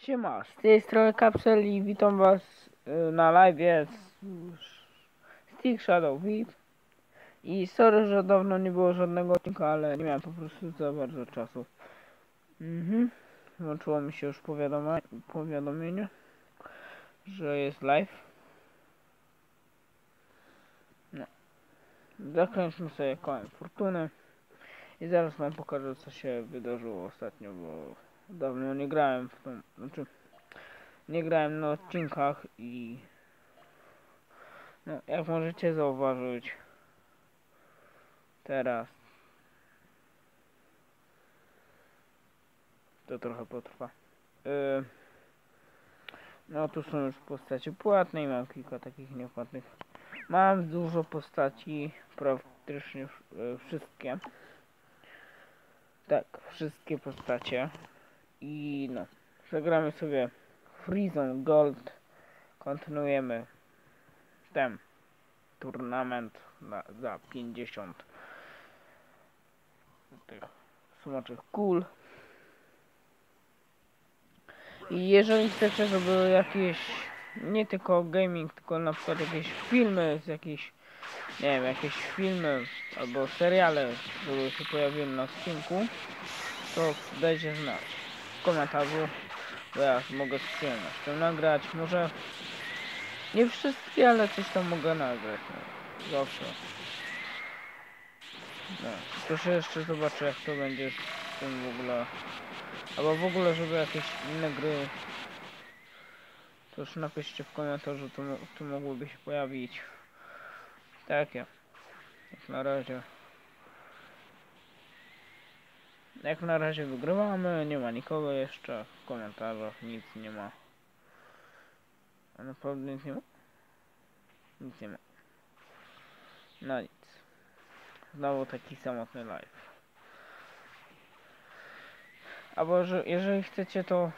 Siema, z tej strony Kapsel i witam was y, na live z Stick Shadow VIP i sorry, że dawno nie było żadnego odcinka, ale nie miałem po prostu za bardzo czasu. Mhm. Włączyło mi się już powiadomienie, że jest live. No. Zakręćmy sobie kołem fortuny i zaraz wam pokażę co się wydarzyło ostatnio, bo dawno nie grałem w tą, znaczy nie grałem na odcinkach i no, jak możecie zauważyć teraz to trochę potrwa. Yy, no tu są już postacie płatne i mam kilka takich niepłatnych mam dużo postaci praktycznie yy, wszystkie. Tak, wszystkie postacie i no, zagramy sobie Freezon Gold. Kontynuujemy ten turnament na, za 50 tych smoczych kul. I jeżeli chcecie, żeby jakieś nie tylko gaming, tylko na przykład jakieś filmy z jakichś nie wiem, jakieś filmy albo seriale, żeby się pojawiły na odcinku, to dajcie znać komentarzu, bo ja mogę z przyjemnością nagrać. Może nie wszystkie, ale coś tam mogę nagrać. No, zawsze. No, to się jeszcze zobaczę jak to będzie z tym w ogóle. Albo w ogóle, żeby jakieś inne gry. To już napiszcie w komentarzu, to, to mogłyby się pojawić. Takie. Jak na razie. Jak na razie wygrywamy, nie ma nikogo jeszcze w komentarzach, nic nie ma. A naprawdę nic nie ma? Nic nie ma. No nic. Znowu taki samotny live. Albo że jeżeli chcecie to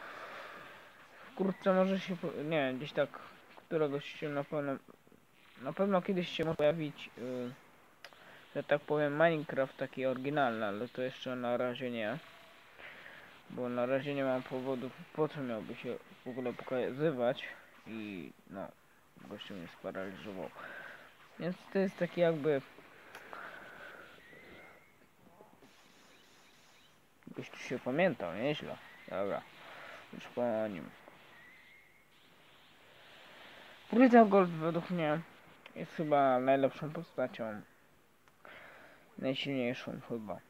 wkrótce może się, nie gdzieś tak któregoś na pewno na pewno kiedyś się ma pojawić y, że tak powiem Minecraft taki oryginalny, ale to jeszcze na razie nie. Bo na razie nie mam powodów po co miałby się w ogóle pokazywać i no gościu mnie sparaliżował. Więc to jest taki jakby gościu się pamiętał, nieźle. Dobra, już po nim. Bryza Gold według mnie jest chyba najlepszą postacią najsilniejszą chyba.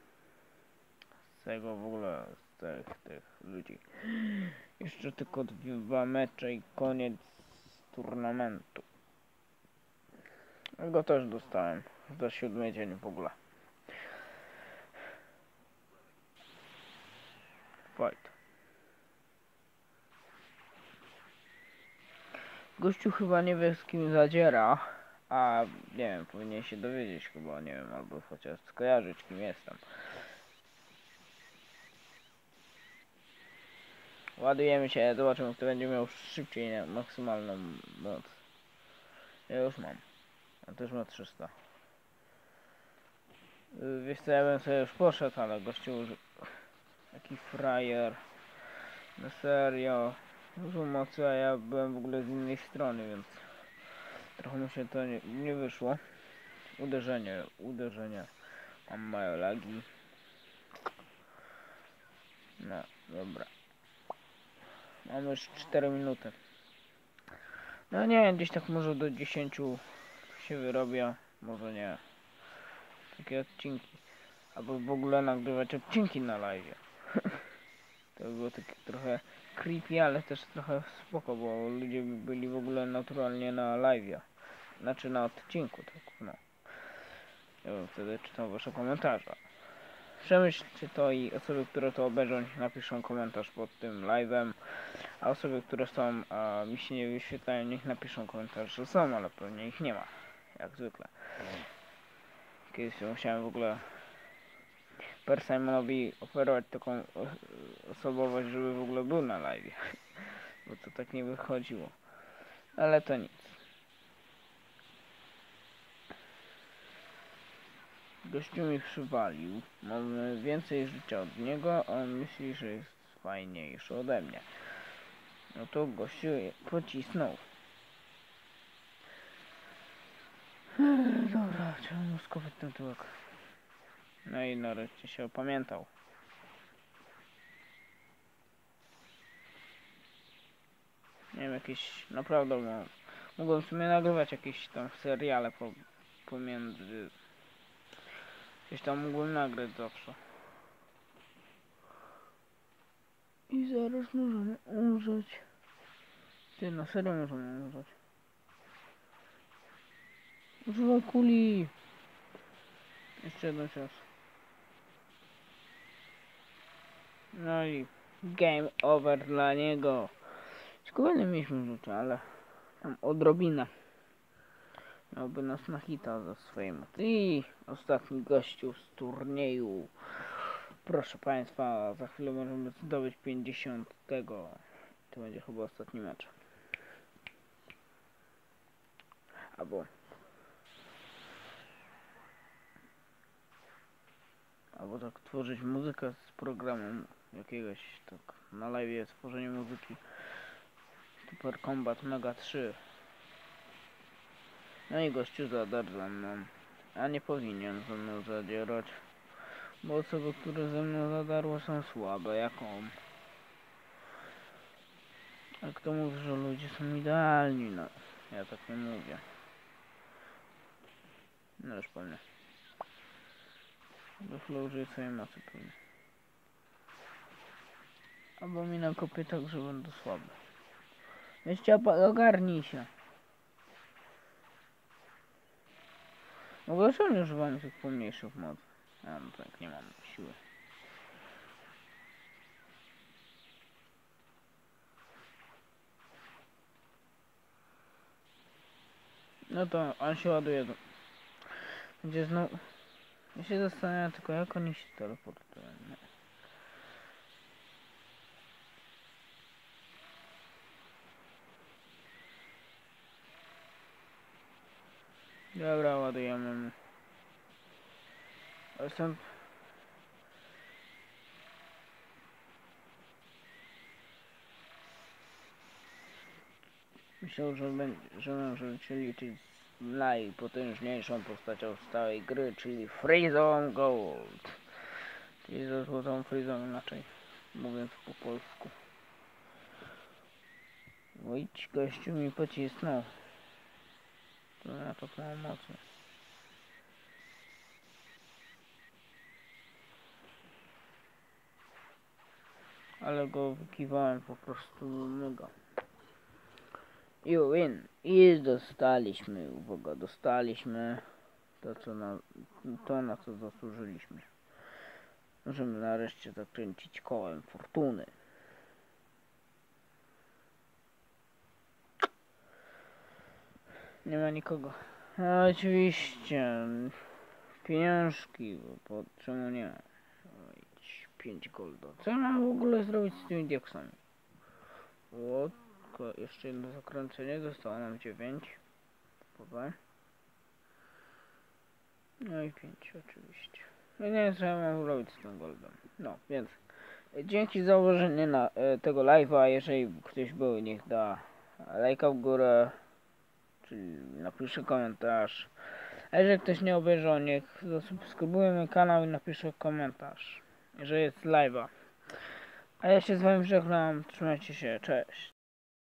Z tego w ogóle, z tych, tych ludzi. Jeszcze tylko dwa mecze i koniec turnamentu. Go też dostałem za siódmy dzień w ogóle. Fight. Gościu chyba nie wie z kim zadziera. A nie wiem, powinien się dowiedzieć chyba, nie wiem, albo chociaż skojarzyć kim jestem. Ładujemy się, zobaczymy kto będzie miał szybciej maksymalną moc. Ja już mam. On też ma 300. Yy, Wiesz co, ja bym sobie już poszedł, ale gościu już... Taki frajer. No serio. Dużo mocy, a ja byłem w ogóle z innej strony, więc... Trochę mu się to nie, nie wyszło. Uderzenie, uderzenie. Mam małe lagi. No, dobra. Mamy już 4 minuty. No nie, gdzieś tak może do 10 się wyrobia. Może nie. Takie odcinki. Albo w ogóle nagrywać odcinki na live. to by było takie trochę creepy, ale też trochę spoko, bo ludzie by byli w ogóle naturalnie na live. Znaczy na odcinku, tak no. Ja bym wtedy czytał wasze komentarze. Przemyślcie to i osoby, które to obejrzą, napiszą komentarz pod tym live'em. A osoby, które są, a mi się nie wyświetlają, niech napiszą komentarz, że są, ale pewnie ich nie ma. Jak zwykle. Kiedyś musiałem w ogóle Per Simonowi oferować taką o- osobowość, żeby w ogóle był na live. Bo to tak nie wychodziło. Ale to nic. Gościu mi przywalił. Mamy więcej życia od niego, a on myśli, że jest fajniejszy ode mnie. No to gościu pocisnął. Ech, Dobra, trzeba mu skować ten tyłek. No i nareszcie się opamiętał. Nie wiem, jakieś, naprawdę mo- mogłem w sumie nagrywać jakieś tam seriale po, pomiędzy. Gdzieś tam mógłbym nagrać zawsze. I zaraz możemy umrzeć. Ty, na serio możemy umrzeć. Używaj kuli. Jeszcze jeden czas. No i game over dla niego. Ciekawe nie mieliśmy rzeczy, ale tam odrobina. Miałby nas na hita za mocy. I ostatni gościu z turnieju. Proszę Państwa, za chwilę możemy zdobyć 50 tego. To będzie chyba ostatni mecz. Albo... Albo tak tworzyć muzykę z programem jakiegoś, tak na live tworzenie muzyki. Super Combat Mega 3. No i gościu zadar ze mną. A nie powinien ze mną zadzierać. Bo osoby, które ze mną zadarły są słabe, jak on. A kto mówi, że ludzie są idealni? No, ja tak nie mówię. No już pewnie. Do użyję swojej mocy pewnie. Albo mi nakopie tak, że będę słaby. Jeszcze ogarnij się. No dlaczego nie używam tych pomniejszych mod? A no tak, nie mam siły. No to on się ładuje do... Będzie znowu... Ja się zastanawiam tylko jak oni się teleportują. Nie. Dobra, ładujemy. Jestem... Myślał, że będzie, że się liczyć z najpotężniejszą postacią z całej gry, czyli Freezą Gold. Czyli ze złotą Freezą inaczej, mówiąc po polsku. Wyjdź, gościu mi pocisnął. To ja to mam mocno. Ale go wykiwałem po prostu mega. You win. I dostaliśmy, uwaga, dostaliśmy to, co na, to, na co zasłużyliśmy. Możemy nareszcie zakręcić kołem fortuny. Nie ma nikogo. No, oczywiście. Pieniążki, bo czemu nie? Oj, 5 golda. Co ja w ogóle zrobić z tymi diaksami? O, ko- jeszcze jedno zakręcenie, zostało nam 9. Dobra. No i 5 oczywiście. No nie wiem co ja mam zrobić z tym goldem. No, więc dzięki za na e, tego live'a. Jeżeli ktoś był, niech da lajka w górę, czyli napisze komentarz. A jeżeli ktoś nie obejrzał, niech zasubskrybuje mój kanał i napisze komentarz, jeżeli jest live'a. A ja się z wami żegnam, trzymajcie się, cześć.